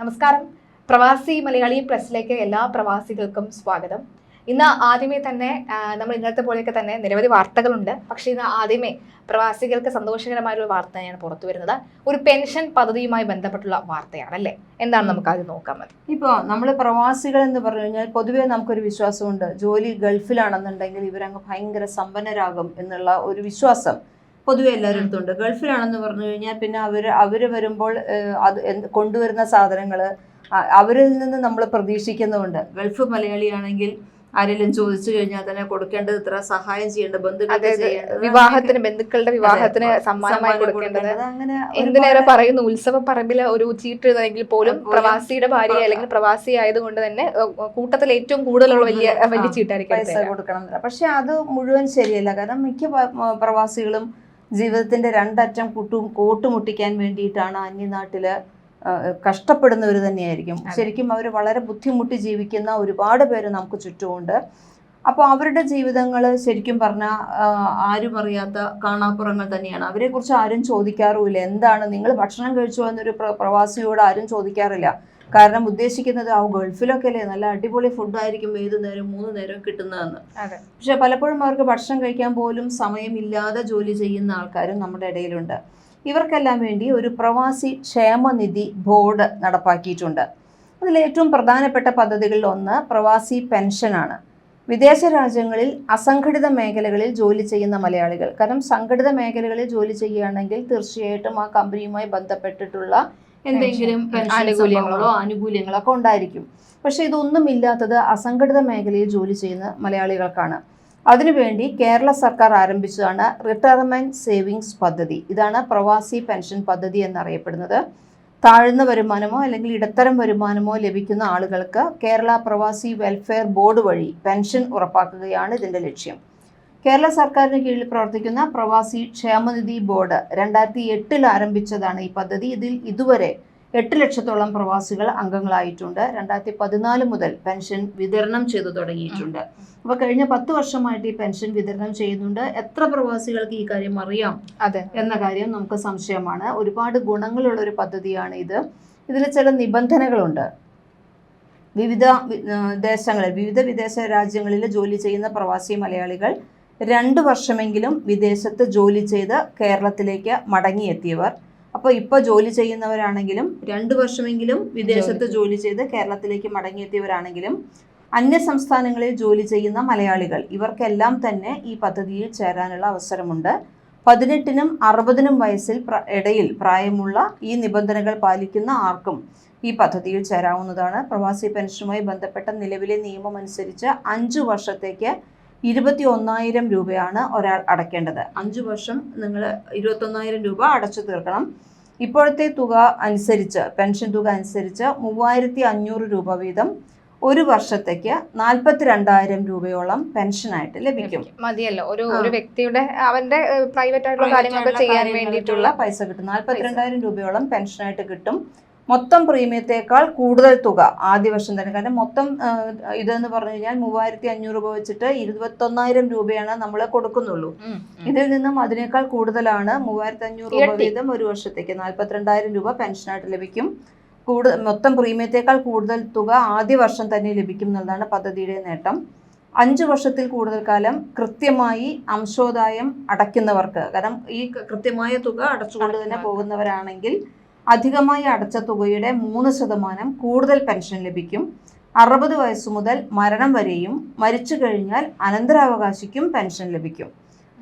നമസ്കാരം. പ്രവാസി മലയാളി പ്രസ്സിലേക്ക് എല്ലാ പ്രവാസികൾക്കും സ്വാഗതം. ഇന്ന് ആദ്യമേ തന്നെ നമ്മൾ ഇന്നത്തെ പോലെയൊക്കെ തന്നെ നിരവധി വാർത്തകളുണ്ട്. പക്ഷേ ഇന്ന് ആദ്യമേ പ്രവാസികൾക്ക് സന്തോഷകരമായൊരു വാർത്തയാണ് പുറത്തു വരുന്നത്. ഒരു പെൻഷൻ പദ്ധതിയുമായി ബന്ധപ്പെട്ടുള്ള വാർത്തയാണ് അല്ലേ എന്താണ് നമുക്ക് ആദ്യം നോക്കാൻ മതി ഇപ്പോൾ നമ്മൾ പ്രവാസികൾ എന്ന് പറഞ്ഞു കഴിഞ്ഞാൽ പൊതുവേ നമുക്കൊരു വിശ്വാസമുണ്ട്. ജോലി ഗൾഫിലാണെന്നുണ്ടെങ്കിൽ ഇവരങ്ങ് ഭയങ്കര സമ്പന്നരാകും എന്നുള്ള ഒരു വിശ്വാസം. പൊതുവെ എല്ലാവരുടെ എടുത്തുണ്ട് ഗൾഫിലാണെന്ന് പറഞ്ഞു കഴിഞ്ഞാൽ പിന്നെ അവർ അവർ വരുമ്പോൾ അത് കൊണ്ടുവരുന്ന സാധനങ്ങൾ അവരിൽ നിന്ന് നമ്മൾ പ്രതീക്ഷിക്കുന്നുണ്ട് ഗൾഫ് മലയാളിയാണെങ്കിൽ ആരെങ്കിലും ചോദിച്ചു കഴിഞ്ഞാൽ തന്നെ കൊടുക്കേണ്ടത് ഇത്ര സഹായം ചെയ്യേണ്ട ബന്ധുക്കൾ വിവാഹത്തിന് ബന്ധുക്കളുടെ വിവാഹത്തിന് സമ്മാനമായി കൊടുക്കേണ്ടത്. അങ്ങനെ എന്തിനേറെ പറയുന്നു ഉത്സവ പറമ്പിൽ ഒരു ചീട്ട് എഴുതണമെങ്കിൽ പോലും പ്രവാസിയുടെ ഭാര്യ അല്ലെങ്കിൽ പ്രവാസി ആയതുകൊണ്ട് തന്നെ കൂട്ടത്തിൽ ഏറ്റവും കൂടുതലുള്ള വലിയ വലിയ ചീട്ടായിരിക്കും കൊടുക്കണം പക്ഷെ അത് മുഴുവൻ ശരിയല്ല. കാരണം മിക്ക പ്രവാസികളും ജീവിതത്തിന്റെ രണ്ടറ്റം കൂട്ടും കോട്ടുമുട്ടിക്കാൻ വേണ്ടിയിട്ടാണ് അന്യനാട്ടിൽ കഷ്ടപ്പെടുന്നവർ തന്നെയായിരിക്കും. ശരിക്കും അവർ വളരെ ബുദ്ധിമുട്ടി ജീവിക്കുന്ന ഒരുപാട് പേര് നമുക്ക് ചുറ്റുമുണ്ട്. അപ്പോൾ അവരുടെ ജീവിതങ്ങൾ ശരിക്കും പറഞ്ഞാൽ ആരും അറിയാത്ത കാണാപ്പുറങ്ങൾ തന്നെയാണ്. അവരെക്കുറിച്ച് ആരും ചോദിക്കാറുമില്ല. എന്താണ്? നിങ്ങൾ ഭക്ഷണം കഴിച്ചു എന്നൊരു പ്ര- പ്രവാസിയോട് ആരും ചോദിക്കാറില്ല. കാരണം ഉദ്ദേശിക്കുന്നത് ആ ഗൾഫിലൊക്കെ അല്ലേ? നല്ല അടിപൊളി ഫുഡായിരിക്കും ഏത് നേരം മൂന്ന് നേരം കിട്ടുന്നതെന്ന്. പക്ഷെ പലപ്പോഴും അവർക്ക് ഭക്ഷണം കഴിക്കാൻ പോലും സമയമില്ലാതെ ജോലി ചെയ്യുന്ന ആൾക്കാരും നമ്മുടെ ഇടയിലുണ്ട്. ഇവർക്കെല്ലാം വേണ്ടി ഒരു പ്രവാസി ക്ഷേമനിധി ബോർഡ് നടപ്പാക്കിയിട്ടുണ്ട്. അതിൽ ഏറ്റവും പ്രധാനപ്പെട്ട പദ്ധതികളിൽ ഒന്ന് പ്രവാസി പെൻഷനാണ്. വിദേശ രാജ്യങ്ങളിൽ അസംഘടിത മേഖലകളിൽ ജോലി ചെയ്യുന്ന മലയാളികൾ. കാരണം സംഘടിത മേഖലകളിൽ ജോലി ചെയ്യുകയാണെങ്കിൽ തീർച്ചയായിട്ടും ആ കമ്പനിയുമായി ബന്ധപ്പെട്ടിട്ടുള്ള എന്തെങ്കിലും ആനുകൂല്യങ്ങളോ. സംഭവങ്ങളോ ആനുകൂല്യങ്ങളോ ഒക്കെ ഉണ്ടായിരിക്കും. പക്ഷെ ഇതൊന്നും ഇല്ലാത്തത് അസംഘടിത മേഖലയിൽ ജോലി ചെയ്യുന്ന മലയാളികൾക്കാണ്. അതിനുവേണ്ടി കേരള സർക്കാർ ആരംഭിച്ചതാണ് റിട്ടയർമെന്റ് സേവിങ്സ് പദ്ധതി. ഇതാണ് പ്രവാസി പെൻഷൻ പദ്ധതി എന്നറിയപ്പെടുന്നത്. താഴ്ന്ന വരുമാനമോ അല്ലെങ്കിൽ ഇടത്തരം വരുമാനമോ ലഭിക്കുന്ന ആളുകൾക്ക് കേരള പ്രവാസി വെൽഫെയർ ബോർഡ് വഴി പെൻഷൻ ഉറപ്പാക്കുകയാണ് ഇതിന്റെ ലക്ഷ്യം. കേരള സർക്കാരിന് കീഴിൽ പ്രവർത്തിക്കുന്ന പ്രവാസി ക്ഷേമനിധി ബോർഡ് രണ്ടായിരത്തി എട്ടിൽ ആരംഭിച്ചതാണ് ഈ പദ്ധതി. ഇതിൽ ഇതുവരെ എട്ട് ലക്ഷത്തോളം പ്രവാസികൾ അംഗങ്ങളായിട്ടുണ്ട്. രണ്ടായിരത്തി പതിനാല് മുതൽ പെൻഷൻ വിതരണം ചെയ്തു തുടങ്ങിയിട്ടുണ്ട്. അപ്പൊ കഴിഞ്ഞ പത്ത് വർഷമായിട്ട് ഈ പെൻഷൻ വിതരണം ചെയ്യുന്നുണ്ട്. എത്ര പ്രവാസികൾക്ക് ഈ കാര്യം അറിയാം അതെ. എന്ന കാര്യം നമുക്ക് സംശയമാണ്. ഒരുപാട് ഗുണങ്ങളുള്ള ഒരു പദ്ധതിയാണ് ഇത്. ഇതിൽ ചില നിബന്ധനകളുണ്ട്. വിവിധ ദേശങ്ങളിൽ വിവിധ വിദേശ രാജ്യങ്ങളിൽ ജോലി ചെയ്യുന്ന പ്രവാസി മലയാളികൾ രണ്ട് വർഷമെങ്കിലും വിദേശത്ത് ജോലി ചെയ്ത് കേരളത്തിലേക്ക് മടങ്ങിയെത്തിയവർ. അപ്പോൾ ഇപ്പോൾ ജോലി ചെയ്യുന്നവരാണെങ്കിലും രണ്ട് വർഷമെങ്കിലും വിദേശത്ത് ജോലി ചെയ്ത് കേരളത്തിലേക്ക് മടങ്ങിയെത്തിയവരാണെങ്കിലും അന്യ സംസ്ഥാനങ്ങളിൽ ജോലി ചെയ്യുന്ന മലയാളികൾ ഇവർക്കെല്ലാം തന്നെ ഈ പദ്ധതിയിൽ ചേരാനുള്ള അവസരമുണ്ട്. പതിനെട്ടിനും അറുപതിനും വയസ്സിൽ ഇടയിൽ പ്രായമുള്ള ഈ നിബന്ധനകൾ പാലിക്കുന്ന ആർക്കും ഈ പദ്ധതിയിൽ ചേരാവുന്നതാണ്. പ്രവാസി പെൻഷനുമായി ബന്ധപ്പെട്ട നിലവിലെ നിയമം അനുസരിച്ച് അഞ്ചു വർഷത്തേക്ക് ഇരുപത്തി ഒന്നായിരം രൂപയാണ് ഒരാൾ അടയ്ക്കേണ്ടത് അഞ്ച് വർഷം നിങ്ങൾ ഇരുപത്തൊന്നായിരം രൂപ അടച്ചു തീർക്കണം. ഇപ്പോഴത്തെ തുക അനുസരിച്ച് പെൻഷൻ തുക അനുസരിച്ച് മൂവായിരത്തി അഞ്ഞൂറ് രൂപ വീതം ഒരു വർഷത്തേക്ക് നാൽപ്പത്തി രണ്ടായിരം രൂപയോളം പെൻഷനായിട്ട് ലഭിക്കും. മതിയല്ലോ. ഒരു ഒരു വ്യക്തിയുടെ അവന്റെ പ്രൈവറ്റ് ആയിട്ടുള്ള കാര്യങ്ങളൊക്കെ ചെയ്യാൻ വേണ്ടിയിട്ടുള്ള പൈസ കിട്ടും. നാൽപ്പത്തി രണ്ടായിരം രൂപയോളം പെൻഷനായിട്ട് കിട്ടും. മൊത്തം പ്രീമിയത്തേക്കാൾ കൂടുതൽ തുക ആദ്യ വർഷം തന്നെ. കാരണം മൊത്തം ഇതെന്ന് പറഞ്ഞു കഴിഞ്ഞാൽ മൂവായിരത്തി അഞ്ഞൂറ് രൂപ വെച്ചിട്ട് ഇരുപത്തൊന്നായിരം രൂപയാണ് നമ്മൾ കൊടുക്കുന്നുള്ളൂ. ഇതിൽ നിന്നും അതിനേക്കാൾ കൂടുതലാണ് മൂവായിരത്തി അഞ്ഞൂറ് രൂപ. വീതം ഒരു വർഷത്തേക്ക്. നാൽപ്പത്തിരണ്ടായിരം രൂപ പെൻഷനായിട്ട് ലഭിക്കും. കൂടുതൽ മൊത്തം പ്രീമിയത്തേക്കാൾ കൂടുതൽ തുക ആദ്യ വർഷം തന്നെ ലഭിക്കും എന്നുള്ളതാണ് പദ്ധതിയുടെ നേട്ടം. അഞ്ച് വർഷത്തിൽ കൂടുതൽ കാലം കൃത്യമായി അംശോദായം അടയ്ക്കുന്നവർക്ക് കാരണം ഈ കൃത്യമായ തുക അടച്ചുകൊണ്ട് തന്നെ പോകുന്നവരാണെങ്കിൽ അധികമായി അടച്ച തുകയുടെ മൂന്ന് ശതമാനം കൂടുതൽ പെൻഷൻ ലഭിക്കും. അറുപത് വയസ്സു മുതൽ മരണം വരെയും മരിച്ചു കഴിഞ്ഞാൽ അനന്തരാവകാശിക്കും പെൻഷൻ ലഭിക്കും.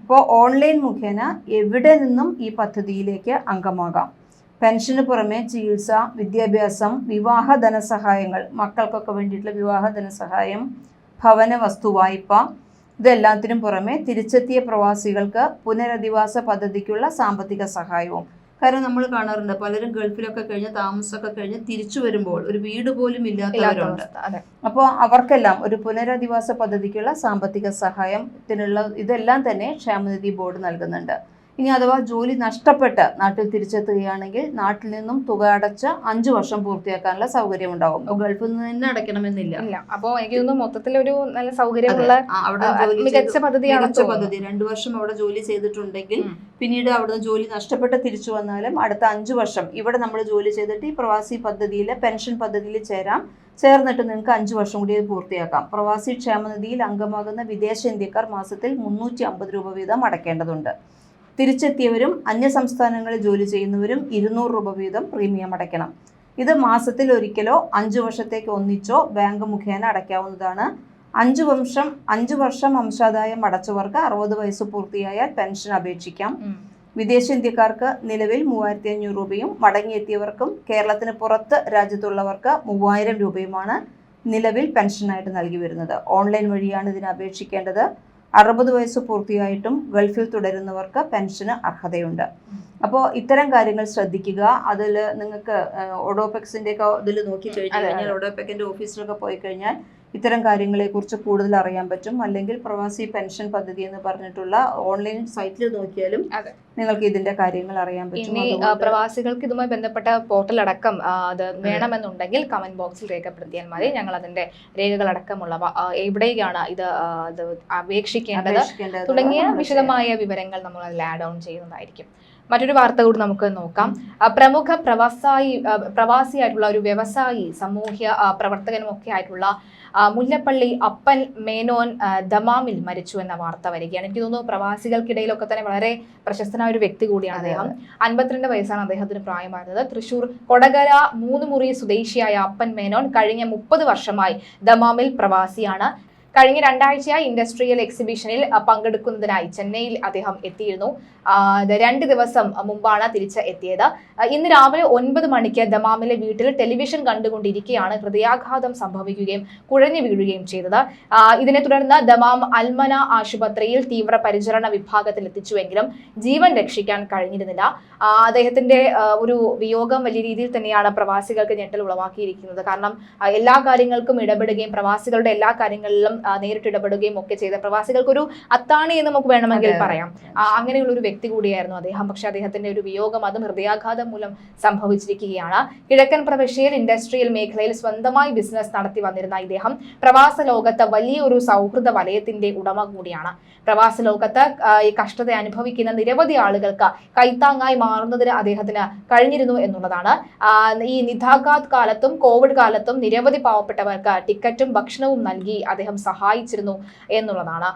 അപ്പോൾ ഓൺലൈൻ മുഖേന എവിടെ നിന്നും ഈ പദ്ധതിയിലേക്ക് അംഗമാകാം? പെൻഷന് പുറമെ ചികിത്സ വിദ്യാഭ്യാസം വിവാഹ ധനസഹായങ്ങൾ മക്കൾക്കൊക്കെ വേണ്ടിയിട്ടുള്ള വിവാഹ ധനസഹായം ഭവന വസ്തു വായ്പ ഇതെല്ലാത്തിനും പുറമെ തിരിച്ചെത്തിയ പ്രവാസികൾക്ക് പുനരധിവാസ പദ്ധതിക്കുള്ള സാമ്പത്തിക സഹായവും കാരണം നമ്മൾ കാണാറുണ്ട്. പലരും ഗൾഫിലൊക്കെ കഴിഞ്ഞ് താമസമൊക്കെ കഴിഞ്ഞ് തിരിച്ചു വരുമ്പോൾ ഒരു വീട് പോലും ഇല്ലാത്ത ഇല്ലാത്തവരുണ്ട്. അപ്പോൾ അവർക്കെല്ലാം ഒരു പുനരധിവാസ പദ്ധതിക്കുള്ള സാമ്പത്തിക സഹായത്തിനുള്ള ഇതെല്ലാം തന്നെ ക്ഷേമനിധി ബോർഡ് നൽകുന്നുണ്ട്. ഇനി അഥവാ ജോലി നഷ്ടപ്പെട്ട് നാട്ടിൽ തിരിച്ചെത്തുകയാണെങ്കിൽ നാട്ടിൽ നിന്നും തുക അടച്ച് അഞ്ചു വർഷം പൂർത്തിയാക്കാനുള്ള സൗകര്യം ഉണ്ടാവും ഗൾഫിൽ നിന്ന് തന്നെ അടയ്ക്കണമെന്നില്ല. ഇല്ല. അപ്പോ എനിക്ക് തോന്നുന്നു മൊത്തത്തിൽ ഒരു നല്ല സൗകര്യമുള്ള അവിടെ മികച്ച പദ്ധതിയാണ് മികച്ച പദ്ധതി. രണ്ടു വർഷം അവിടെ ജോലി ചെയ്തിട്ടുണ്ടെങ്കിൽ പിന്നീട് അവിടുന്ന് ജോലി നഷ്ടപ്പെട്ട് തിരിച്ചു വന്നാലും അടുത്ത അഞ്ചു വർഷം ഇവിടെ നമ്മൾ ജോലി ചെയ്തിട്ട് ഈ പ്രവാസി പദ്ധതിയിൽ പെൻഷൻ പദ്ധതിയിൽ ചേരാം. ചേർന്നിട്ട് നിങ്ങൾക്ക് അഞ്ചു വർഷം കൂടി പൂർത്തിയാക്കാം. പ്രവാസി ക്ഷേമനിധിയിൽ അംഗമാകുന്ന വിദേശ ഇന്ത്യക്കാർ മാസത്തിൽ മുന്നൂറ്റി അമ്പത് രൂപ വീതം അടയ്ക്കേണ്ടതുണ്ട്. തിരിച്ചെത്തിയവരും അന്യ സംസ്ഥാനങ്ങളിൽ ജോലി ചെയ്യുന്നവരും ഇരുന്നൂറ് രൂപ വീതം പ്രീമിയം അടയ്ക്കണം. ഇത് മാസത്തിൽ ഒരിക്കലോ അഞ്ചു വർഷത്തേക്ക് ഒന്നിച്ചോ ബാങ്ക് മുഖേന അടയ്ക്കാവുന്നതാണ്. അഞ്ചു വംശം അഞ്ചു വർഷം വംശാദായം അടച്ചവർക്ക് അറുപത് വയസ്സ് പൂർത്തിയായാൽ പെൻഷൻ അപേക്ഷിക്കാം. വിദേശ ഇന്ത്യക്കാർക്ക് നിലവിൽ മൂവായിരത്തി അഞ്ഞൂറ് രൂപയും മടങ്ങിയെത്തിയവർക്കും കേരളത്തിന് പുറത്ത് രാജ്യത്തുള്ളവർക്ക് മൂവായിരം രൂപയുമാണ് നിലവിൽ പെൻഷനായിട്ട് നൽകി വരുന്നത്. ഓൺലൈൻ വഴിയാണ് ഇതിന് അപേക്ഷിക്കേണ്ടത്. അറുപത് വയസ്സ് പൂർത്തിയായിട്ടും ഗൾഫിൽ തുടരുന്നവർക്ക് പെൻഷന് അർഹതയുണ്ട്. അപ്പോൾ ഇത്തരം കാര്യങ്ങൾ ശ്രദ്ധിക്കുക. അതിൽ നിങ്ങൾക്ക് ഒഡോപെക്സിന്റെ ഒക്കെ ഇതിൽ നോക്കി കഴിഞ്ഞു കഴിഞ്ഞാൽ ഒഡോപെക്കിന്റെ ഓഫീസിലൊക്കെ പോയി കഴിഞ്ഞാൽ ഇത്തരം കാര്യങ്ങളെക്കുറിച്ച് കൂടുതൽ അറിയാൻ പറ്റും. അല്ലെങ്കിൽ പ്രവാസി പെൻഷൻ പദ്ധതി എന്ന് പറഞ്ഞിട്ടുള്ള ഓൺലൈൻ സൈറ്റിൽ നോക്കിയാലും. നിങ്ങൾക്ക് ഇതിന്റെ കാര്യങ്ങൾ അറിയാൻ പറ്റും. പ്രവാസികൾക്ക് ഇതുമായി ബന്ധപ്പെട്ട പോർട്ടൽ അടക്കം അത് വേണമെന്നുണ്ടെങ്കിൽ കമന്റ് ബോക്സിൽ രേഖപ്പെടുത്തിയാൽ മതി. ഞങ്ങൾ അതിന്റെ രേഖകൾ അടക്കമുള്ളവ എവിടേക്കാണ് ഇത് അപേക്ഷിക്കേണ്ടത് തുടങ്ങിയ വിശദമായ വിവരങ്ങൾ നമ്മൾ അതിൽ ആഡ് ഓൺ ചെയ്യുന്നതായിരിക്കും. മറ്റൊരു വാർത്ത കൂടി നമുക്ക് നോക്കാം. പ്രമുഖ പ്രവാസായി പ്രവാസിയായിട്ടുള്ള ഒരു വ്യവസായി സാമൂഹ്യ പ്രവർത്തകനും ഒക്കെ ആയിട്ടുള്ള മുല്ലപ്പള്ളി അപ്പൻ മേനോൻ ദമാമിൽ മരിച്ചു എന്ന വാർത്ത വരികയാണ്. എനിക്ക് തോന്നുന്നു പ്രവാസികൾക്കിടയിലൊക്കെ തന്നെ വളരെ പ്രശസ്തനായ ഒരു വ്യക്തി കൂടിയാണ് അദ്ദേഹം. അൻപത്തിരണ്ട് വയസ്സാണ് അദ്ദേഹത്തിന് പ്രായമായിരുന്നത്. തൃശൂർ കൊടകര മൂന്നുമുറി സ്വദേശിയായ അപ്പൻ മേനോൻ കഴിഞ്ഞ മുപ്പത് വർഷമായി ദമാമിൽ പ്രവാസിയാണ്. കഴിഞ്ഞ രണ്ടാഴ്ചയായി ഇൻഡസ്ട്രിയൽ എക്സിബിഷനിൽ പങ്കെടുക്കുന്നതിനായി ചെന്നൈയിൽ അദ്ദേഹം എത്തിയിരുന്നു. രണ്ട് ദിവസം മുമ്പാണ് തിരിച്ച് എത്തിയത്. ഇന്ന് രാവിലെ ഒൻപത് മണിക്ക് ദമാമിലെ വീട്ടിൽ ടെലിവിഷൻ കണ്ടുകൊണ്ടിരിക്കെയാണ് ഹൃദയാഘാതം സംഭവിക്കുകയും കുഴഞ്ഞു വീഴുകയും ചെയ്തത്. ഇതിനെ തുടർന്ന് ദമാം അൽമന ആശുപത്രിയിൽ തീവ്രപരിചരണ വിഭാഗത്തിൽ എത്തിച്ചുവെങ്കിലും ജീവൻ രക്ഷിക്കാൻ കഴിഞ്ഞിരുന്നില്ല. അദ്ദേഹത്തിന്റെ ഒരു വിയോഗം വലിയ രീതിയിൽ തന്നെയാണ് പ്രവാസികൾക്ക് ഞെട്ടൽ ഉളവാക്കിയിരിക്കുന്നത്. കാരണം എല്ലാ കാര്യങ്ങൾക്കും ഇടപെടുകയും പ്രവാസികളുടെ എല്ലാ കാര്യങ്ങളിലും നേരിട്ട് ഇടപെടുകയും ഒക്കെ ചെയ്ത പ്രവാസികൾക്കൊരു അത്താണി എന്ന് നമുക്ക് വേണമെങ്കിൽ പറയാം. അങ്ങനെയുള്ള ഒരു വ്യക്തി കൂടിയായിരുന്നു അദ്ദേഹം. പക്ഷെ അദ്ദേഹത്തിന്റെ ഒരു വിയോഗം അതും ഹൃദയാഘാതം മൂലം സംഭവിച്ചിരിക്കുകയാണ്. കിഴക്കൻ പ്രവിശ്യയിൽ ഇൻഡസ്ട്രിയൽ മേഖലയിൽ സ്വന്തമായി ബിസിനസ് നടത്തി വന്നിരുന്ന ഇദ്ദേഹം പ്രവാസ ലോകത്ത് വലിയൊരു സൗഹൃദ വലയത്തിന്റെ ഉടമ കൂടിയാണ്. പ്രവാസ ലോകത്ത് ഈ കഷ്ടത അനുഭവിക്കുന്ന നിരവധി ആളുകൾക്ക് കൈത്താങ്ങായി മാറുന്നതിന് അദ്ദേഹത്തിന് കഴിഞ്ഞിരുന്നു എന്നുള്ളതാണ്. ഈ നിധാഘാത് കാലത്തും കോവിഡ് കാലത്തും നിരവധി പാവപ്പെട്ടവർക്ക് ടിക്കറ്റും ഭക്ഷണവും നൽകി അദ്ദേഹം സഹായിച്ചിരുന്നു എന്നുള്ളതാണ്.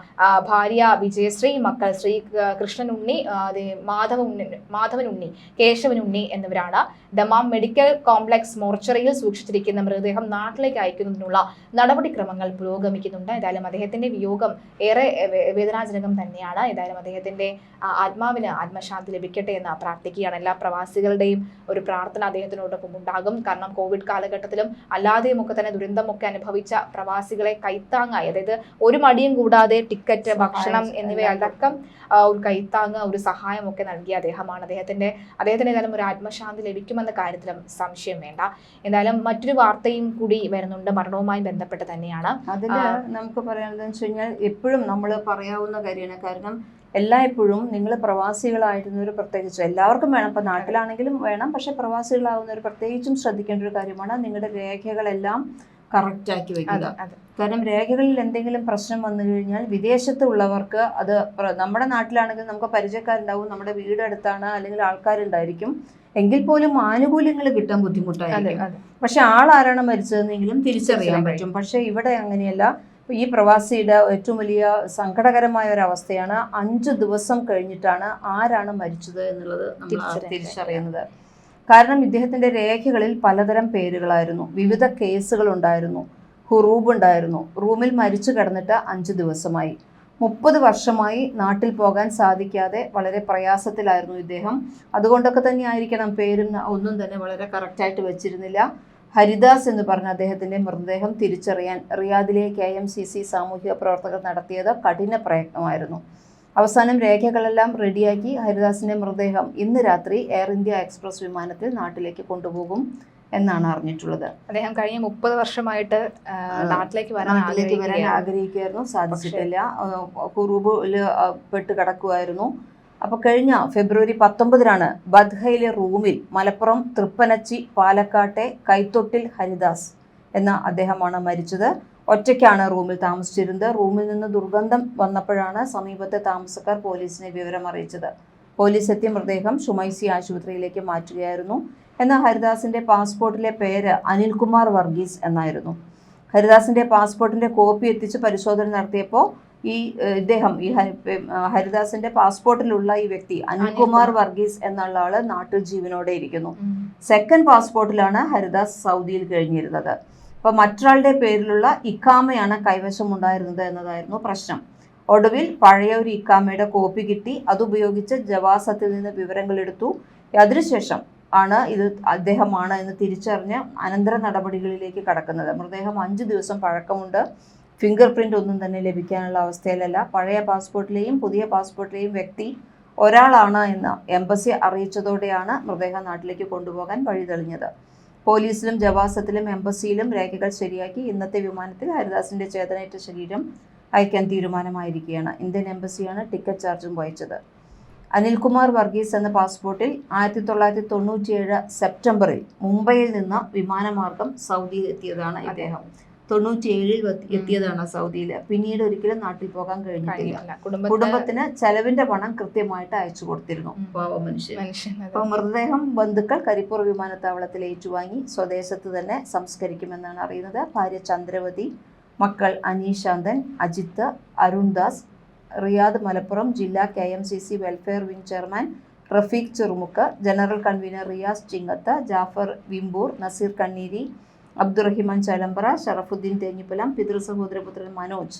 ഭാര്യ വിജയശ്രീ മക്കൾ ശ്രീ കൃഷ്ണൻ ഉണ്ണി മാധവ ഉണ്ണി മാധവൻ ഉണ്ണി കേശവൻ ഉണ്ണി എന്നിവരാണ് ദമാം മെഡിക്കൽ കോംപ്ലക്സ് മോർച്ചറിയിൽ സൂക്ഷിച്ചിരിക്കുന്ന മൃതദേഹം നാട്ടിലേക്ക് അയക്കുന്നതിനുള്ള നടപടിക്രമങ്ങൾ പുരോഗമിക്കുന്നുണ്ട്. ഏതായാലും അദ്ദേഹത്തിന്റെ വിയോഗം ഏറെ വേദനാജനകം തന്നെയാണ്. ഏതായാലും അദ്ദേഹത്തിന്റെ ആത്മാവിന് ആത്മശാന്തി ലഭിക്കട്ടെ എന്ന് പ്രാർത്ഥിക്കുകയാണ്. എല്ലാ പ്രവാസികളുടെയും ഒരു പ്രാർത്ഥന അദ്ദേഹത്തിനോടൊപ്പം ഉണ്ടാകും. കാരണം കോവിഡ് കാലഘട്ടത്തിലും അല്ലാതെയും ഒക്കെ തന്നെ ദുരന്തമൊക്കെ അനുഭവിച്ച പ്രവാസികളെ കൈത്താങ്ങായി അതായത് ഒരു മടിയും കൂടാതെ ടിക്കറ്റ് ഭക്ഷണം എന്നിവയടക്കം ഒരു കൈത്താങ്ങ് ഒരു സഹായം ഒക്കെ നൽകിയ അദ്ദേഹമാണ്. അദ്ദേഹത്തിന്റെ അദ്ദേഹത്തിന് ഏതായാലും ഒരു ആത്മശാന്തി ലഭിക്കുമെന്ന കാര്യത്തിലും സംശയം വേണ്ട. എന്തായാലും മറ്റൊരു വാർത്തയും കൂടി വരുന്നുണ്ട്. മരണവുമായി ബന്ധപ്പെട്ട് തന്നെയാണ്. അതിൽ നമുക്ക് പറയാനുള്ളത് വെച്ച് കഴിഞ്ഞാൽ എപ്പോഴും നമ്മൾ പറയാവുന്ന കാര്യമാണ്. കാരണം എല്ലായ്പ്പോഴും നിങ്ങൾ പ്രവാസികളായിരുന്നവർ പ്രത്യേകിച്ച് എല്ലാവർക്കും വേണം. ഇപ്പം നാട്ടിലാണെങ്കിലും വേണം. പക്ഷേ പ്രവാസികളാവുന്നവർ പ്രത്യേകിച്ചും ശ്രദ്ധിക്കേണ്ട ഒരു കാര്യമാണ്. നിങ്ങളുടെ രേഖകളെല്ലാം കറക്റ്റാക്കി വെക്കുക. അതെ അതെ. കാരണം രേഖകളിൽ എന്തെങ്കിലും പ്രശ്നം വന്നു കഴിഞ്ഞാൽ വിദേശത്ത് ഉള്ളവർക്ക് അത് നമ്മുടെ നാട്ടിലാണെങ്കിൽ നമുക്ക് പരിചയക്കാരുണ്ടാവും നമ്മുടെ വീട് അടുത്താണ് അല്ലെങ്കിൽ ആൾക്കാരുണ്ടായിരിക്കും. എങ്കിൽ പോലും ആനുകൂല്യങ്ങൾ കിട്ടാൻ ബുദ്ധിമുട്ടായിരിക്കും. പക്ഷെ ആളാരാണ് മരിച്ചതെന്നെങ്കിലും തിരിച്ചറിയാൻ പറ്റും. പക്ഷെ ഇവിടെ അങ്ങനെയല്ല. ഈ പ്രവാസിയുടെ ഏറ്റവും വലിയ സങ്കടകരമായ ഒരു അവസ്ഥയാണ് അഞ്ച് ദിവസം കഴിഞ്ഞിട്ടാണ് ആരാണ് മരിച്ചത് എന്നുള്ളത് നമ്മൾ തിരിച്ചറിയുന്നത്. കാരണം ഇദ്ദേഹത്തിന്റെ രേഖകളിൽ പലതരം പേരുകളായിരുന്നു. വിവിധ കേസുകൾ ഉണ്ടായിരുന്നു. ഹുറൂബ് ഉണ്ടായിരുന്നു. റൂമിൽ മരിച്ചു കിടന്നിട്ട് അഞ്ച് ദിവസമായി. മുപ്പത് വർഷമായി നാട്ടിൽ പോകാൻ സാധിക്കാതെ വളരെ പ്രയാസത്തിലായിരുന്നു ഇദ്ദേഹം. അതുകൊണ്ടൊക്കെ തന്നെ ആയിരിക്കണം പേരും ഒന്നും തന്നെ വളരെ കറക്റ്റായിട്ട് വെച്ചിരുന്നില്ല. ഹരിദാസ് എന്ന് പറഞ്ഞ അദ്ദേഹത്തിന്റെ മൃതദേഹം തിരിച്ചറിയാൻ റിയാദിലെ കെ എം സി സി സാമൂഹിക പ്രവർത്തകർ നടത്തിയത് കഠിന പ്രയത്നമായിരുന്നു. അവസാനം രേഖകളെല്ലാം റെഡിയാക്കി ഹരിദാസിന്റെ മൃതദേഹം ഇന്ന് രാത്രി എയർ ഇന്ത്യ എക്സ്പ്രസ് വിമാനത്തിൽ നാട്ടിലേക്ക് കൊണ്ടുപോകും എന്നാണ് അറിഞ്ഞിട്ടുള്ളത്. അദ്ദേഹം കഴിഞ്ഞ മുപ്പത് വർഷമായിട്ട് നാട്ടിലേക്ക് വരാൻ നാട്ടിലേക്ക് വരാൻ ആഗ്രഹിക്കുകയായിരുന്നു. സാധിച്ചിട്ടില്ല. കുറുബിൽ പെട്ട് കിടക്കുമായിരുന്നു അപ്പൊ കഴിഞ്ഞ ഫെബ്രുവരി പത്തൊമ്പതിനാണ് ബദ്ഹയിലെ റൂമിൽ മലപ്പുറം തൃപ്പനച്ചി പാലക്കാട്ടെ കൈത്തൊട്ടിൽ ഹരിദാസ് എന്ന അദ്ദേഹമാണ് മരിച്ചത്. ഒറ്റയ്ക്കാണ് റൂമിൽ താമസിച്ചിരുന്നത്. റൂമിൽ നിന്ന് ദുർഗന്ധം വന്നപ്പോഴാണ് സമീപത്തെ താമസക്കാർ പോലീസിനെ വിവരം അറിയിച്ചത്. പോലീസ് എത്തിയ മൃതദേഹം ഷുമൈസി ആശുപത്രിയിലേക്ക് മാറ്റുകയായിരുന്നു എന്നാൽ ഹരിദാസിന്റെ പാസ്പോർട്ടിലെ പേര് അനിൽകുമാർ വർഗീസ് എന്നായിരുന്നു. ഹരിദാസിന്റെ പാസ്പോർട്ടിന്റെ കോപ്പി എത്തിച്ച് പരിശോധന നടത്തിയപ്പോൾ ഈ ഇദ്ദേഹം ഈ ഹരിദാസിന്റെ പാസ്പോർട്ടിലുള്ള ഈ വ്യക്തി അനിൽകുമാർ വർഗീസ് എന്നുള്ള ആൾ നാട്ടിൽ ജീവനോടെ ഇരിക്കുന്നു സെക്കൻഡ് പാസ്പോർട്ടിലാണ് ഹരിദാസ് സൗദിയിൽ കഴിഞ്ഞിരുന്നത്. അപ്പോൾ മറ്റൊരാളുടെ പേരിലുള്ള ഇക്കാമയാണ് കൈവശമുണ്ടായിരുന്നത് എന്നതായിരുന്നു പ്രശ്നം. ഒടുവിൽ പഴയ ഒരു ഇക്കാമയുടെ കോപ്പി കിട്ടി. അതുപയോഗിച്ച് ജവാസത്തിൽ നിന്ന് വിവരങ്ങൾ എടുത്തു. അതിനുശേഷം ആണ് ഇത് അദ്ദേഹമാണ് എന്ന് തിരിച്ചറിഞ്ഞ് അനന്തര നടപടികളിലേക്ക് കടക്കുന്നത്. മൃതദേഹം അഞ്ച് ദിവസം പഴക്കമുണ്ട്. ഫിംഗർ പ്രിന്റ് ഒന്നും തന്നെ ലഭിക്കാനുള്ള അവസ്ഥയിലല്ല. പഴയ പാസ്പോർട്ടിലെയും പുതിയ പാസ്പോർട്ടിലെയും വ്യക്തി ഒരാളാണ് എന്ന് എംബസി അറിയിച്ചതോടെയാണ് മൃതദേഹം നാട്ടിലേക്ക് കൊണ്ടുപോകാൻ വഴി തെളിഞ്ഞത് പോലീസിലും ജവാസത്തിലും എംബസിയിലും രേഖകൾ ശരിയാക്കി ഇന്നത്തെ വിമാനത്തിൽ ഹരിദാസിന്റെ ചേതനയേറ്റ ശരീരം അയക്കാൻ തീരുമാനമായിരിക്കുകയാണ്. ഇന്ത്യൻ എംബസിയാണ് ടിക്കറ്റ് ചാർജും വഹിച്ചത്. അനിൽകുമാർ വർഗീസ് എന്ന പാസ്പോർട്ടിൽ ആയിരത്തി തൊള്ളായിരത്തി തൊണ്ണൂറ്റിയേഴ് സെപ്റ്റംബറിൽ മുംബൈയിൽ നിന്ന് വിമാനമാർഗം സൗദിയിൽ എത്തിയതാണ് ഇദ്ദേഹം. തൊണ്ണൂറ്റിയേഴിൽ ഏഴിൽ എത്തിയതാണ് സൗദിയിൽ പിന്നീട് ഒരിക്കലും നാട്ടിൽ പോകാൻ കഴിഞ്ഞിട്ടില്ല. കുടുംബത്തിന് ചെലവിന്റെ പണം കൃത്യമായിട്ട് അയച്ചു കൊടുത്തിരുന്നു. പാവ മനുഷ്യൻ. അപ്പോൾ മൃതദേഹം ബന്ധുക്കൾ കരിപ്പൂർ വിമാനത്താവളത്തിൽ ഏറ്റുവാങ്ങി സ്വദേശത്ത് തന്നെ സംസ്കരിക്കുമെന്നാണ് അറിയുന്നത്. ഭാര്യ ചന്ദ്രവതി മക്കൾ അനീഷാന്തൻ അജിത്ത് അരുൺദാസ് റിയാദ് മലപ്പുറം ജില്ലാ K M C C welfare wing chairman Rafeeq Cherumukku general convener Riyas Chingath Jafar Vimbur Naseer Kanneeri Abdurahiman Chalambara Sharafudheen Thenhipalam പിതൃ സഹോദരപുത്രൻ മനോജ്.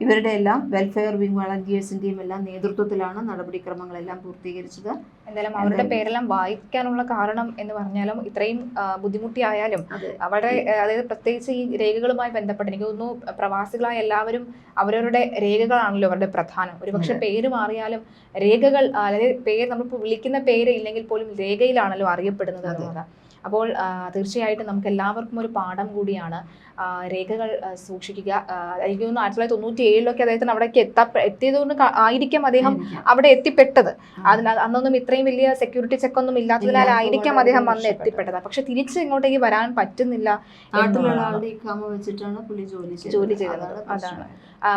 ഇവരുടെ എല്ലാം വെൽഫെയർ വിംഗ് വളണ്ടിയേഴ്സിന്റെയും എല്ലാം നേതൃത്വത്തിലാണ് നടപടിക്രമങ്ങളെല്ലാം പൂർത്തീകരിച്ചത്. എന്തായാലും അവരുടെ പേരെല്ലാം വായിക്കാനുള്ള കാരണം എന്ന് പറഞ്ഞാലും ഇത്രയും ബുദ്ധിമുട്ടിയായാലും വളരെ അതായത് പ്രത്യേകിച്ച് ഈ രേഖകളുമായി ബന്ധപ്പെട്ട് എനിക്ക് തോന്നുന്നു പ്രവാസികളായ എല്ലാവരും അവരവരുടെ രേഖകളാണല്ലോ അവരുടെ പ്രധാനം. ഒരുപക്ഷെ പേര് മാറിയാലും രേഖകൾ അതായത് പേര് നമ്മളിപ്പോൾ വിളിക്കുന്ന പേര് ഇല്ലെങ്കിൽ പോലും രേഖയിലാണല്ലോ അറിയപ്പെടുന്നത് അതെ. അപ്പോൾ തീർച്ചയായിട്ടും നമുക്ക് എല്ലാവർക്കും ഒരു പാഠം കൂടിയാണ് രേഖകൾ സൂക്ഷിക്കുക. എനിക്ക് തോന്നുന്നു ആയിരത്തി തൊള്ളായിരത്തി തൊണ്ണൂറ്റി ഏഴിലൊക്കെ അദ്ദേഹത്തിന് അവിടേക്ക് എത്താ എത്തിയതുകൊണ്ട് ആയിരിക്കും അദ്ദേഹം അവിടെ എത്തിപ്പെട്ടത്. അതിനാൽ അന്നൊന്നും ഇത്രയും വലിയ സെക്യൂരിറ്റി ചെക്ക് ഒന്നും ഇല്ലാത്തതിനാലായിരിക്കാം അദ്ദേഹം വന്ന് എത്തിപ്പെട്ടത്. പക്ഷെ തിരിച്ച് ഇങ്ങോട്ടേക്ക് വരാൻ പറ്റുന്നില്ല ജോലി ചെയ്തത്. അതാണ്.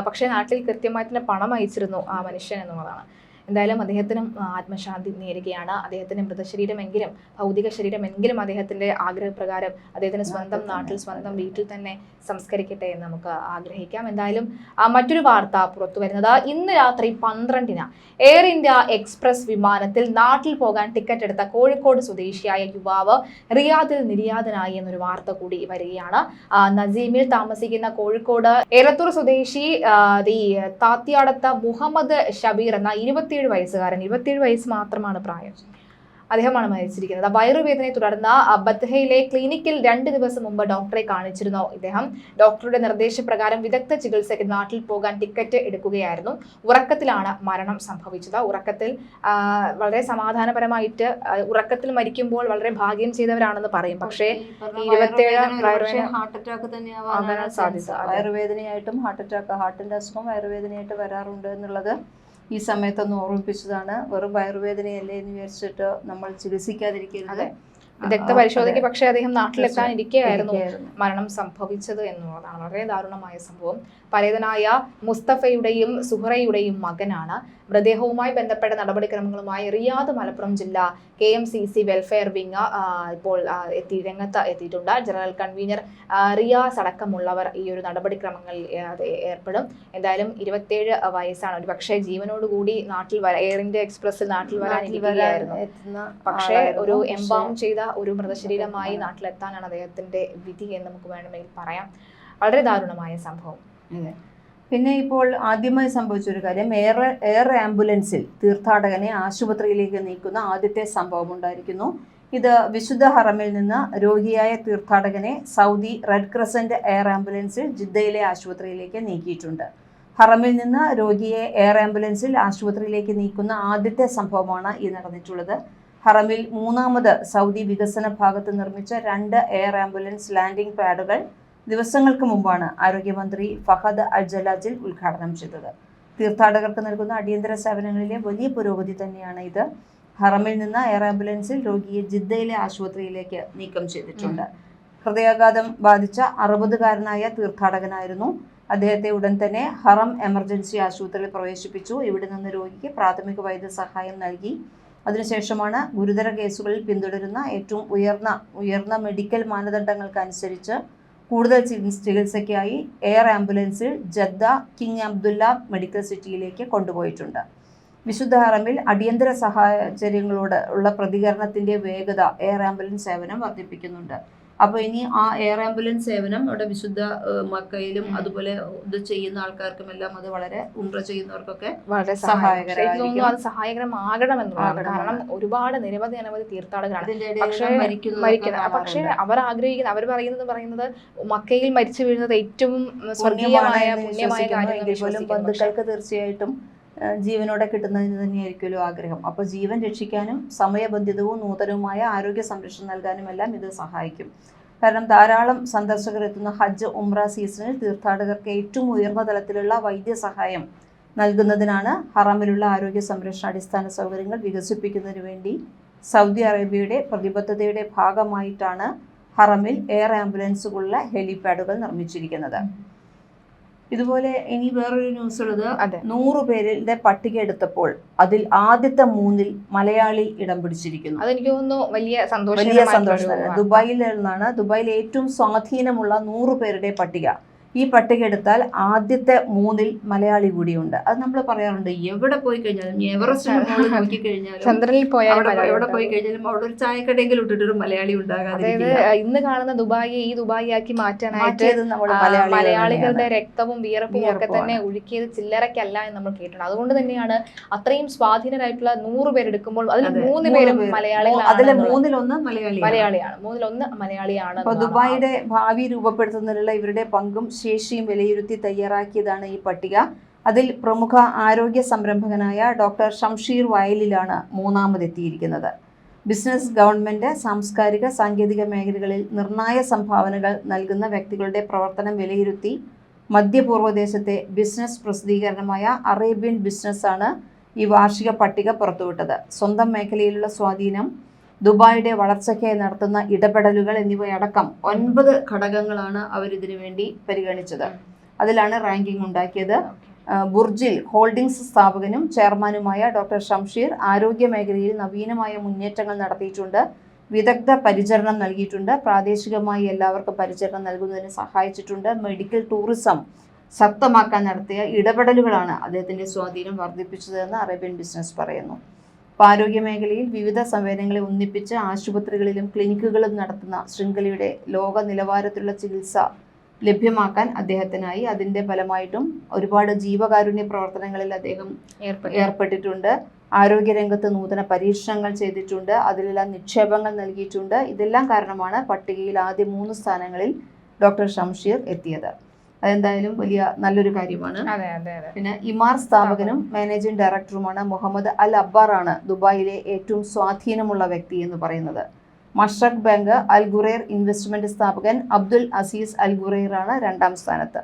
പക്ഷേ നാട്ടിൽ കൃത്യമായി തന്നെ പണം അയച്ചിരുന്നു ആ മനുഷ്യൻ എന്നുള്ളതാണ്. എന്തായാലും അദ്ദേഹത്തിനും ആത്മശാന്തി നേരുകയാണ്. അദ്ദേഹത്തിന്റെ മൃതശരീരമെങ്കിലും ഭൗതിക ശരീരമെങ്കിലും അദ്ദേഹത്തിന്റെ ആഗ്രഹപ്രകാരം അദ്ദേഹത്തിന് സ്വന്തം നാട്ടിൽ സ്വന്തം വീട്ടിൽ തന്നെ സംസ്കരിക്കട്ടെ എന്ന് നമുക്ക് ആഗ്രഹിക്കാം. എന്തായാലും മറ്റൊരു വാർത്ത പുറത്തു വരുന്നത്. ഇന്ന് രാത്രി പന്ത്രണ്ടിന് എയർ ഇന്ത്യ എക്സ്പ്രസ് വിമാനത്തിൽ നാട്ടിൽ പോകാൻ ടിക്കറ്റ് എടുത്ത കോഴിക്കോട് സ്വദേശിയായ യുവാവ് റിയാദിൽ നിര്യാതനായി എന്നൊരു വാർത്ത കൂടി വരികയാണ്. നസീമിൽ താമസിക്കുന്ന കോഴിക്കോട് ഏറത്തൂർ സ്വദേശി താത്തിയാടത്ത മുഹമ്മദ് ഷബീർ എന്ന ഇരുപത്തിയേഴ് വയസ്സുകാരൻ ഇരുപത്തിയേഴ് വയസ്സ് മാത്രമാണ് പ്രായം. അദ്ദേഹമാണ് മരിച്ചിരിക്കുന്നത്. വയറുവേദനയെ തുടർന്ന് ബത്ഹയിലെ ക്ലിനിക്കിൽ രണ്ട് ദിവസം മുമ്പ് ഡോക്ടറെ കാണിച്ചിരുന്നു ഇദ്ദേഹം. ഡോക്ടറുടെ നിർദ്ദേശപ്രകാരം വിദഗ്ധ ചികിത്സയ്ക്ക് നാട്ടിൽ പോകാൻ ടിക്കറ്റ് എടുക്കുകയായിരുന്നു. ഉറക്കത്തിലാണ് മരണം സംഭവിച്ചത്. ഉറക്കത്തിൽ വളരെ സമാധാനപരമായിട്ട് ഉറക്കത്തിൽ മരിക്കുമ്പോൾ വളരെ ഭാഗ്യം ചെയ്തവരാണെന്ന് പറയും. പക്ഷേ വയറുവേദന ഹാർട്ട് അറ്റാക്ക് തന്നെയാണ്. വയറുവേദനയായിട്ടും ഹാർട്ട് അറ്റാക്ക് ഹാർട്ടിന്റെ അസുഖം വയറുവേദനയായിട്ട് വരാറുണ്ട് എന്നുള്ളത് ഈ സമയത്തൊന്ന് ഓർമ്മിപ്പിച്ചതാണ്. വെറും വയറുവേദനയല്ലേ എന്ന് വിചാരിച്ചിട്ട് നമ്മൾ ചികിത്സിക്കാതിരിക്കരുത്. വിദഗ്ധ പരിശോധനയ്ക്ക് പക്ഷേ അദ്ദേഹം ഇരിക്കുകയായിരുന്നു. മരണം സംഭവിച്ചത് എന്നുള്ളതാണ്. വളരെ ദാരുണമായ സംഭവം. പരേതനായ മുസ്തഫയുടെയും സുഹറയുടെയും മകനാണ് മൃതദേഹവുമായി ബന്ധപ്പെട്ട നടപടിക്രമങ്ങളുമായി റിയാദ് മലപ്പുറം ജില്ല K M C C welfare wing ഇപ്പോൾ എത്തി രംഗത്ത് എത്തിയിട്ടുണ്ട്. ജനറൽ കൺവീനർ റിയാസ് അടക്കമുള്ളവർ ഈ ഒരു നടപടിക്രമങ്ങളിൽ ഏർപ്പെടും. എന്തായാലും ഇരുപത്തിയേഴ് വയസ്സാണ്. ഒരു പക്ഷേ ജീവനോടുകൂടി നാട്ടിൽ വരാ എയർ ഇന്ത്യ എക്സ്പ്രസിൽ നാട്ടിൽ വരാനിരിക്കുകയായിരുന്നു വരാൻ പക്ഷേ ഒരു എംബാം ചെയ്ത ഒരു മൃതശരീരമായി നാട്ടിലെത്താനാണ് അദ്ദേഹത്തിന്റെ വിധി എന്ന് നമുക്ക് വേണമെങ്കിൽ പറയാം. വളരെ ദാരുണമായ സംഭവം. അതെ. പിന്നെ ഇപ്പോൾ ആദ്യമായി സംഭവിച്ച ഒരു കാര്യം എയർ എയർ ആംബുലൻസിൽ തീർത്ഥാടകനെ ആശുപത്രിയിലേക്ക് നീക്കുന്ന ആദ്യത്തെ സംഭവം ഉണ്ടായിരിക്കുന്നു. ഇത് വിശുദ്ധ ഹറമിൽ നിന്ന് രോഗിയായ തീർത്ഥാടകനെ സൗദി റെഡ് ക്രസന്റ് എയർ ആംബുലൻസിൽ ജിദ്ദയിലെ ആശുപത്രിയിലേക്ക് നീക്കിയിട്ടുണ്ട്. ഹറമിൽ നിന്ന് രോഗിയെ എയർ ആംബുലൻസിൽ ആശുപത്രിയിലേക്ക് നീക്കുന്ന ആദ്യത്തെ സംഭവമാണ് ഈ നടന്നിട്ടുള്ളത്. ഹറമിൽ മൂന്നാമത് സൗദി വികസന ഭാഗത്ത് നിർമ്മിച്ച രണ്ട് എയർ ആംബുലൻസ് ലാൻഡിംഗ് പാഡുകൾ ദിവസങ്ങൾക്ക് മുമ്പാണ് ആരോഗ്യമന്ത്രി ഫഹദ് അൽ ജലാജിൽ ഉദ്ഘാടനം ചെയ്തത്. തീർത്ഥാടകർക്ക് നൽകുന്ന അടിയന്തര സേവനങ്ങളിലെ വലിയ പുരോഗതി തന്നെയാണ് ഇത്. ഹറമിൽ നിന്ന് എയർ ആംബുലൻസിൽ രോഗിയെ ജിദ്ദയിലെ ആശുപത്രിയിലേക്ക് നീക്കം ചെയ്തിട്ടുണ്ട്. ഹൃദയാഘാതം ബാധിച്ച അറുപതുകാരനായ തീർത്ഥാടകനായിരുന്നു. അദ്ദേഹത്തെ ഉടൻ തന്നെ ഹറം എമർജൻസി ആശുപത്രിയിൽ പ്രവേശിപ്പിച്ചു. ഇവിടെ നിന്ന് രോഗിക്ക് പ്രാഥമിക വൈദ്യസഹായം നൽകി. അതിനുശേഷമാണ് ഗുരുതര കേസുകളിൽ പിന്തുടരുന്ന ഏറ്റവും ഉയർന്ന ഉയർന്ന മെഡിക്കൽ മാനദണ്ഡങ്ങൾക്കനുസരിച്ച് കൂടുതൽ ചികിത്സ- ചികിത്സയ്ക്കായി എയർ ആംബുലൻസിൽ ജദ്ദ കിങ് അബ്ദുല്ല മെഡിക്കൽ സിറ്റിയിലേക്ക് കൊണ്ടുപോയിട്ടുണ്ട്. വിശുദ്ധ ഹറമിൽ അടിയന്തര സാഹചര്യങ്ങളോട് ഉള്ള പ്രതികരണത്തിന്റെ വേഗത എയർ ആംബുലൻസ് സേവനം വർദ്ധിപ്പിക്കുന്നുണ്ട്. അപ്പോൾ ഇനി ആ എയർ ആംബുലൻസ് സേവനം അവിടെ വിശുദ്ധ മക്കയിലും അതുപോലെ ഇത് ചെയ്യുന്ന ആൾക്കാർക്കും എല്ലാം അത് വളരെ ഉംറ ചെയ്യുന്നവർക്കൊക്കെ വളരെ സഹായകരമായിരിക്കും. സഹായകരം അത് സഹായകരമാകണമെന്നുള്ളതാണ്. കാരണം ഒരുപാട് നിരവധി അനവധി തീർത്ഥാടകരാണ് പക്ഷെ മരിക്കുന്നത് അവർ ആഗ്രഹിക്കുന്ന അവർ പറയുന്നത് പറയുന്നത് മക്കയിൽ മരിച്ചു വീഴുന്നത് ഏറ്റവും സ്വർഗീയമായ പുണ്യമായ വിശ്വസിക്കുന്നു. കാര്യം എങ്കിൽ പോലും ബന്ധുക്കൾക്ക് തീർച്ചയായിട്ടും ജീവനോടെ കിട്ടുന്നതിന് തന്നെയായിരിക്കുമല്ലോ ആഗ്രഹം. അപ്പോൾ ജീവൻ രക്ഷിക്കാനും സമയബന്ധിതവും നൂതനവുമായ ആരോഗ്യ സംരക്ഷണം നൽകാനും എല്ലാം ഇത് സഹായിക്കും. കാരണം ധാരാളം സന്ദർശകർ എത്തുന്ന ഹജ്ജ് ഉംറ സീസണിൽ തീർത്ഥാടകർക്ക് ഏറ്റവും ഉയർന്ന തലത്തിലുള്ള വൈദ്യസഹായം നൽകുന്നതിനാണ് ഹറാമിലുള്ള ആരോഗ്യ സംരക്ഷണ അടിസ്ഥാന സൗകര്യങ്ങൾ വികസിപ്പിക്കുന്നതിന് വേണ്ടി സൗദി അറേബ്യയുടെ പ്രതിബദ്ധതയുടെ ഭാഗമായിട്ടാണ് ഹറമിൽ എയർ ആംബുലൻസുകളുള്ള ഹെലിപാഡുകൾ നിർമ്മിച്ചിരിക്കുന്നത്. ഇതുപോലെ ഇനി വേറൊരു ന്യൂസ് ഉള്ളത് നൂറ് പട്ടിക എടുത്തപ്പോൾ അതിൽ ആദ്യത്തെ മൂന്നിൽ മലയാളി ഇടം പിടിച്ചിരിക്കുന്നു. അതെനിക്ക് തോന്നുന്നു വലിയ സന്തോഷം വലിയ സന്തോഷം. ദുബായിൽ നിന്നാണ്. ദുബായിൽ ഏറ്റവും സ്വാധീനമുള്ള നൂറ് പേരുടെ പട്ടിക. ഈ പട്ടിക എടുത്താൽ ആദ്യത്തെ മൂന്നിൽ മലയാളി കൂടിയുണ്ട്. അത് നമ്മൾ പറയാറുണ്ട് എവിടെ പോയി കഴിഞ്ഞാലും എവറസ്റ്റ് നോക്കി കഴിഞ്ഞാലും ചന്ദ്രനിൽ പോയാൽ എവിടെ പോയി കഴിഞ്ഞാലും അവിടെ ഒരു ചായക്കടയെങ്കിലും ഇട്ടിട്ടൊരു മലയാളി ഉണ്ടാകാതെ ഇന്ന് കാണുന്ന ദുബായി ഈ ദുബായി ആക്കി മാറ്റാനായിട്ട് മലയാളികളുടെ രക്തവും വിയർപ്പും ഒക്കെ തന്നെ ഒഴുക്കിയത് ചില്ലറയ്ക്കല്ല എന്ന് നമ്മൾ കേട്ടിട്ടുണ്ട്. അതുകൊണ്ട് തന്നെയാണ് അത്രയും സ്വാധീനരായിട്ടുള്ള നൂറ് പേരെടുക്കുമ്പോൾ അതിൽ അതെ, മൂന്ന് പേരും മലയാളികൾ അതിൽ അതിലെ. മൂന്നിലൊന്ന് മലയാളി മലയാളിയാണ്. മൂന്നിലൊന്ന് മലയാളിയാണ് ദുബായിയുടെ ഭാവി രൂപപ്പെടുത്തുന്നതിലുള്ള ഇവരുടെ പങ്കും ശേഷിയും വിലയിരുത്തി തയ്യാറാക്കിയതാണ് ഈ പട്ടിക. അതിൽ പ്രമുഖ ആരോഗ്യ സംരംഭകനായ ഡോക്ടർ ഷംഷീർ വയലിലാണ് മൂന്നാമതെത്തിയിരിക്കുന്നത്. ബിസിനസ് ഗവൺമെന്റ് സാംസ്കാരിക സാങ്കേതിക മേഖലകളിൽ നിർണായ സംഭാവനകൾ നൽകുന്ന വ്യക്തികളുടെ പ്രവർത്തനം വിലയിരുത്തി മധ്യപൂർവദേശത്തെ ബിസിനസ് പ്രസിദ്ധീകരണമായ അറേബ്യൻ ബിസിനസ്സാണ് ഈ വാർഷിക പട്ടിക പുറത്തുവിട്ടത്. സ്വന്തം മേഖലയിലുള്ള സ്വാധീനം ദുബായിയുടെ വളർച്ചയ്ക്കായി നടത്തുന്ന ഇടപെടലുകൾ എന്നിവയടക്കം ഒൻപത് ഘടകങ്ങളാണ് അവരിതിനു വേണ്ടി പരിഗണിച്ചത്. അതിലാണ് റാങ്കിംഗ് ഉണ്ടാക്കിയത്. ബുർജിൽ ഹോൾഡിംഗ്സ് സ്ഥാപകനും ചെയർമാനുമായ ഡോക്ടർ ഷംഷീർ ആരോഗ്യ മേഖലയിൽ നവീനമായ മുന്നേറ്റങ്ങൾ നടത്തിയിട്ടുണ്ട്. വിദഗ്ധ പരിചരണം നൽകിയിട്ടുണ്ട്. പ്രാദേശികമായി എല്ലാവർക്കും പരിചരണം നൽകുന്നതിന് സഹായിച്ചിട്ടുണ്ട്. മെഡിക്കൽ ടൂറിസം ശക്തമാക്കാൻ നടത്തിയ ഇടപെടലുകളാണ് അദ്ദേഹത്തിന്റെ സ്വാധീനം വർദ്ധിപ്പിച്ചതെന്ന് അറേബ്യൻ ബിസിനസ് പറയുന്നു. ആരോഗ്യ മേഖലയിൽ വിവിധ സംവേദനങ്ങളെ ഒന്നിപ്പിച്ച് ആശുപത്രികളിലും ക്ലിനിക്കുകളും നടത്തുന്ന ശൃംഖലയുടെ ലോക നിലവാരത്തിലുള്ള ചികിത്സ ലഭ്യമാക്കാൻ അദ്ദേഹത്തിനായി അതിന്റെ ഫലമായിട്ടും ഒരുപാട് ജീവകാരുണ്യ പ്രവർത്തനങ്ങളിൽ അദ്ദേഹം ഏർപ്പെട്ടു ഏർപ്പെട്ടിട്ടുണ്ട്. ആരോഗ്യരംഗത്ത് നൂതന പരീക്ഷണങ്ങൾ ചെയ്തിട്ടുണ്ട്. അതിലെല്ലാം നിക്ഷേപങ്ങൾ നൽകിയിട്ടുണ്ട്. ഇതെല്ലാം കാരണമാണ് പട്ടികയിൽ ആദ്യ മൂന്ന് സ്ഥാനങ്ങളിൽ ഡോക്ടർ ഷംഷീർ എത്തിയത്. അതെന്തായാലും വലിയ നല്ലൊരു കാര്യമാണ്. പിന്നെ ഇമാർ സ്ഥാപകനും മാനേജിംഗ് ഡയറക്ടറുമാണ് മുഹമ്മദ് അൽ അബ്ബാർ ആണ് ദുബായിലെ ഏറ്റവും സ്വാധീനമുള്ള വ്യക്തി എന്ന് പറയുന്നത്. മഷ്റഖ് ബാങ്ക് അൽ ഗുറേർ ഇൻവെസ്റ്റ്മെന്റ് സ്ഥാപകൻ അബ്ദുൽ അസീസ് അൽ ഗുറേർ ആണ് രണ്ടാം സ്ഥാനത്ത്.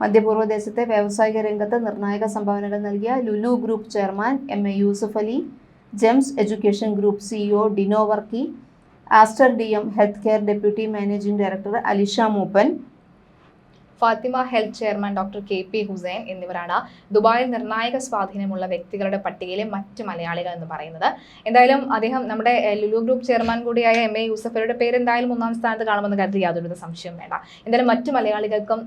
മധ്യപൂർവദേശത്തെ വ്യാവസായിക രംഗത്ത് നിർണായക സംഭാവനകൾ നൽകിയ Lulu group chairman M A Yusuff Ali GEMS education group CEO Dino Varkey Aster D M health care deputy managing director Alisha Moopen Fathima health chairman doctor K P Hussain എന്നിവരാണ് ദുബായിൽ നിർണായക സ്വാധീനമുള്ള വ്യക്തികളുടെ പട്ടികയിലെ മറ്റ് മലയാളികൾ എന്ന് പറയുന്നത്. എന്തായാലും അദ്ദേഹം നമ്മുടെ ലുലു ഗ്രൂപ്പ് ചെയർമാൻ കൂടിയായ എം എ യൂസഫരുടെ പേര് എന്തായാലും ഒന്നാം സ്ഥാനത്ത് കാണുമെന്ന് കരുതി യാതൊരു സംശയം വേണ്ട. എന്തായാലും മറ്റു മലയാളികൾക്കും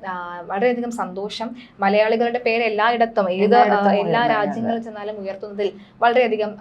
വളരെയധികം സന്തോഷം. മലയാളികളുടെ പേര് എല്ലായിടത്തും ഏത് എല്ലാ രാജ്യങ്ങളിൽ ചെന്നാലും ഉയർത്തുന്നതിൽ വളരെയധികം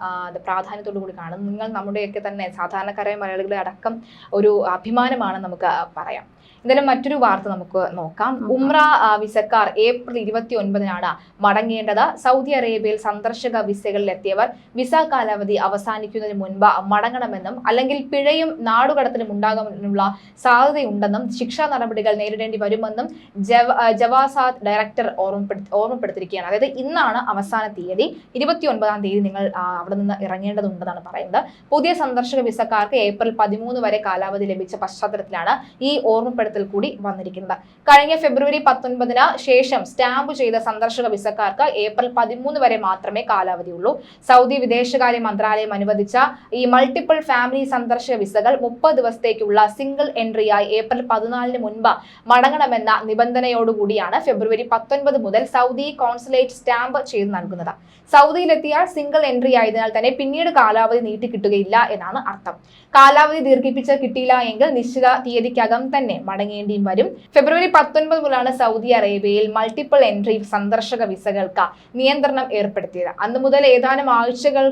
പ്രാധാന്യത്തോടു കൂടി കാണും. നിങ്ങൾ നമ്മുടെയൊക്കെ തന്നെ സാധാരണക്കാരായ മലയാളികളെ അടക്കം ഒരു അഭിമാനമാണ് നമുക്ക് പറയാം. എന്തായാലും മറ്റൊരു വാർത്ത നമുക്ക് നോക്കാം. ഉമ്ര ഉംറ വിസക്കാർ ഏപ്രിൽ ഇരുപത്തി ഒൻപതിനാണ് മടങ്ങേണ്ടത്. സൗദി അറേബ്യയിൽ സന്ദർശക വിസകളിൽ എത്തിയവർ വിസ കാലാവധി അവസാനിക്കുന്നതിന് മുൻപ് മടങ്ങണമെന്നും അല്ലെങ്കിൽ പിഴയും നാടുകടത്തിലും ഉണ്ടാകാനുള്ള സാധ്യതയുണ്ടെന്നും ശിക്ഷാ നടപടികൾ നേരിടേണ്ടി വരുമെന്നും ജവ ജവാസാദ് ഡയറക്ടർ ഓർമ്മപ്പെടുത്തി ഓർമ്മപ്പെടുത്തിയിരിക്കുകയാണ്. അതായത് ഇന്നാണ് അവസാന തീയതി. ഇരുപത്തി ഒൻപതാം തീയതി നിങ്ങൾ അവിടെ നിന്ന് ഇറങ്ങേണ്ടതുണ്ടെന്നാണ് പറയുന്നത്. പുതിയ സന്ദർശക വിസക്കാർക്ക് ഏപ്രിൽ പതിമൂന്ന് വരെ കാലാവധി ലഭിച്ച പശ്ചാത്തലത്തിലാണ് ഈ ഓർമ്മപ്പെടുത്തൽ ഓർമ്മപ്പെടുത്തൽ കൂടി വന്നിരിക്കുന്നത്. കഴിഞ്ഞ ഫെബ്രുവരി പത്തൊൻപതിന് ശേഷം സ്റ്റാമ്പ് ചെയ്ത സന്ദർശക വിസക്കാർക്ക് ഏപ്രിൽ പതിമൂന്ന് വരെ മാത്രമേ കാലാവധിയുള്ളൂ സൗദി വിദേശകാര്യ മന്ത്രാലയം അനുവദിച്ച ഈ മൾട്ടിപ്പിൾ ഫാമിലി സന്ദർശക വിസകൾ മുപ്പത് ദിവസത്തേക്കുള്ള സിംഗിൾ എൻട്രിയായി ഏപ്രിൽ പതിനാലിന് മുൻപ് മടങ്ങണമെന്ന നിബന്ധനയോടുകൂടിയാണ് ഫെബ്രുവരി പത്തൊൻപത് മുതൽ സൗദി കോൺസുലേറ്റ് സ്റ്റാമ്പ് ചെയ്ത് നൽകുന്നത്. സൗദിയിലെത്തിയാൽ സിംഗിൾ എൻട്രി ആയതിനാൽ തന്നെ പിന്നീട് കാലാവധി നീട്ടിക്കിട്ടുകയില്ല എന്നാണ് അർത്ഥം. കാലാവധി ദീർഘിപ്പിച്ച് കിട്ടിയില്ല എങ്കിൽ നിശ്ചിത തീയതിക്കകം തന്നെ മടങ്ങേണ്ടിയും വരും. ഫെബ്രുവരി പത്തൊൻപത് മുതലാണ് സൗദി അറേബ്യയിൽ മൾട്ടിപ്പിൾ എൻട്രി സന്ദർശക വിസകൾക്ക് നിയന്ത്രണം ഏർപ്പെടുത്തിയത്. അന്ന് മുതൽ ഏതാനും ആഴ്ചകൾ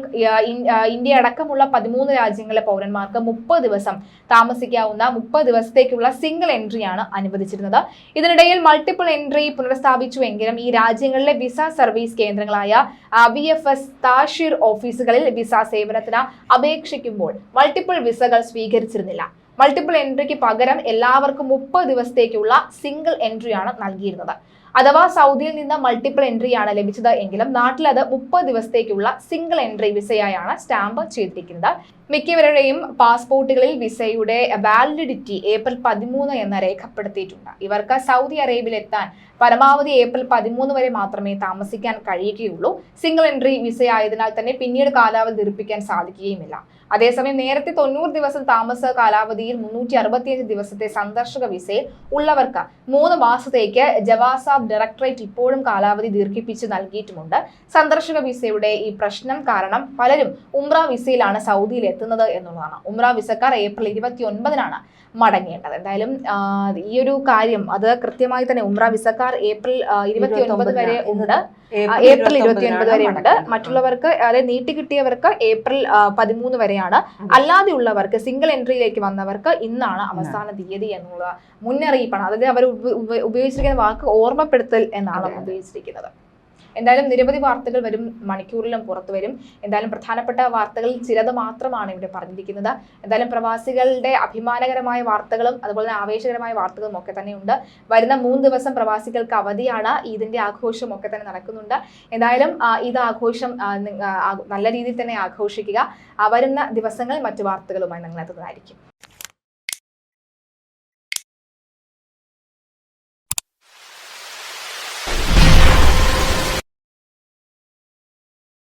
ഇന്ത്യ അടക്കമുള്ള പതിമൂന്ന് രാജ്യങ്ങളിലെ പൗരന്മാർക്ക് മുപ്പത് ദിവസം താമസിക്കാവുന്ന മുപ്പത് ദിവസത്തേക്കുള്ള സിംഗിൾ എൻട്രിയാണ് അനുവദിച്ചിരുന്നത്. ഇതിനിടയിൽ മൾട്ടിപ്പിൾ എൻട്രി പുനഃസ്ഥാപിച്ചുവെങ്കിലും ഈ രാജ്യങ്ങളിലെ വിസ സർവീസ് കേന്ദ്രങ്ങളായ ബി എഫ് എസ് താഷിർ ഓഫീസുകളിൽ വിസ സേവനത്തിന് അപേക്ഷിക്കുമ്പോൾ മൾട്ടിപ്പിൾ വിസകൾ സ്വീകരിച്ചിരുന്നില്ല. മൾട്ടിപ്പിൾ എൻട്രിക്ക് പകരം എല്ലാവർക്കും മുപ്പത് ദിവസത്തേക്കുള്ള സിംഗിൾ എൻട്രിയാണ് നൽകിയിരുന്നത്. അഥവാ സൗദിയിൽ നിന്ന് മൾട്ടിപ്പിൾ എൻട്രിയാണ് ലഭിച്ചത് എങ്കിലും നാട്ടിൽ അത് മുപ്പത് ദിവസത്തേക്കുള്ള സിംഗിൾ എൻട്രി വിസയായാണ് സ്റ്റാമ്പ് ചെയ്തിരിക്കുന്നത്. മിക്കവരുടെയും പാസ്പോർട്ടുകളിൽ വിസയുടെ വാലിഡിറ്റി ഏപ്രിൽ പതിമൂന്ന് എന്ന് രേഖപ്പെടുത്തിയിട്ടുണ്ട്. ഇവർക്ക് സൗദി അറേബ്യയിൽ എത്താൻ പരമാവധി ഏപ്രിൽ പതിമൂന്ന് വരെ മാത്രമേ താമസിക്കാൻ കഴിയുകയുള്ളൂ. സിംഗിൾ എൻട്രി വിസയായതിനാൽ തന്നെ പിന്നീട് കാലാവധി ദീർപ്പിക്കാൻ സാധിക്കുകയുമില്ല. അതേസമയം നേരത്തെ തൊണ്ണൂറ് ദിവസം താമസ കാലാവധിയിൽ മുന്നൂറ്റി അറുപത്തിയഞ്ച് ദിവസത്തെ സന്ദർശക വിസയിൽ ഉള്ളവർക്ക് മൂന്ന് മാസത്തേക്ക് ജവാസാബ് ഡയറക്ടറേറ്റ് ഇപ്പോഴും കാലാവധി ദീർഘിപ്പിച്ച് നൽകിയിട്ടുമുണ്ട്. സന്ദർശക വിസയുടെ ഈ പ്രശ്നം കാരണം പലരും ഉംറ വിസയിലാണ് സൗദിയിൽ എത്തുന്നത് എന്നുള്ളതാണ്. ഉംറ വിസക്കാർ ഏപ്രിൽ ഇരുപത്തി ഒൻപതിനാണ് മടങ്ങേണ്ടത്. എന്തായാലും ഈ ഒരു കാര്യം അത് കൃത്യമായി തന്നെ ഉംറ വിസക്കാർ ഏപ്രിൽ ഇരുപത്തി ഒൻപത് വരെ ഉണ്ട്. ഏപ്രിൽ ഇരുപത്തി ഒൻപത് വരെ ഉണ്ട് മറ്റുള്ളവർക്ക് അതായത് നീട്ടി കിട്ടിയവർക്ക് ഏപ്രിൽ പതിമൂന്ന് വരെയാണ്. അല്ലാതെ ഉള്ളവർക്ക് സിംഗിൾ എൻട്രിയിലേക്ക് വന്നവർക്ക് ഇന്നാണ് അവസാന തീയതി എന്നുള്ള മുന്നറിയിപ്പാണ്. അതായത് അവർ ഉപ- ഉപ- ഉപയോഗിച്ചിരിക്കുന്ന വാക്ക് ഓർമ്മപ്പെടുത്തൽ എന്നാണ്. ഉപയോഗിച്ചിരിക്കുന്നത്. എന്തായാലും നിരവധി വാർത്തകൾ വരും മണിക്കൂറിലും പുറത്തു വരും. എന്തായാലും പ്രധാനപ്പെട്ട വാർത്തകളിൽ ചിലത് മാത്രമാണ് ഇവിടെ പറഞ്ഞിരിക്കുന്നത്. എന്തായാലും പ്രവാസികളുടെ അഭിമാനകരമായ വാർത്തകളും അതുപോലെ തന്നെ ആവേശകരമായ വാർത്തകളും ഒക്കെ തന്നെയുണ്ട്. വരുന്ന മൂന്ന് ദിവസം പ്രവാസികൾക്ക് അവധിയാണ് ഈദിന്റെ ആഘോഷം ഒക്കെ തന്നെ നടക്കുന്നുണ്ട്. എന്തായാലും ഈദ് ആഘോഷം നല്ല രീതിയിൽ തന്നെ ആഘോഷിക്കുക. വരുന്ന ദിവസങ്ങൾ മറ്റു വാർത്തകളുമായി നിങ്ങൾ എത്തുന്നതായിരിക്കും